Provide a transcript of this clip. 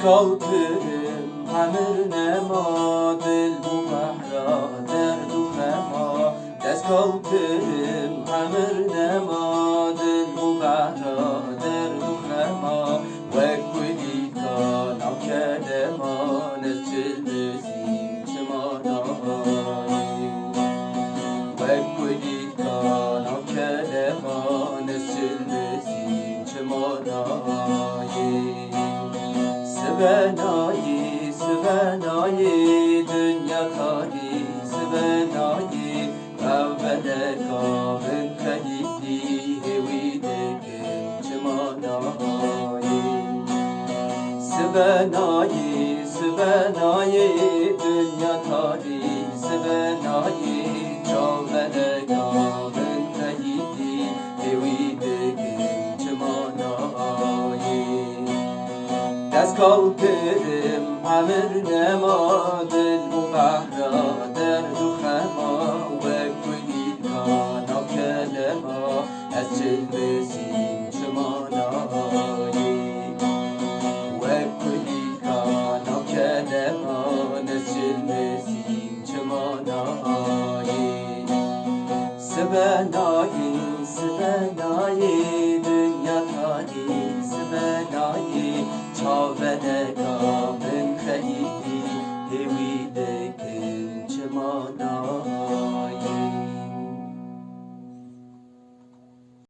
دست کافرم همر نما دل بو بحرا درد و خما دست کافرم همر نما دل بو بحرا درد و خما وکولی کان او کلمان چلمزین چمانایی وکولی کان او کلمان Sıvenayı, sıvenayı Dünya kari, sıvenayı Kavvede kavın kayıtli Hevi dekin çmanayı Sıvenayı, از کالترم عمر نماد المبهرة در دخما وكل ما كلما از جلبسين شمانا وكل كان كلما از جلبسين شمانا سبناي سبناي dünya tali سبناي they came.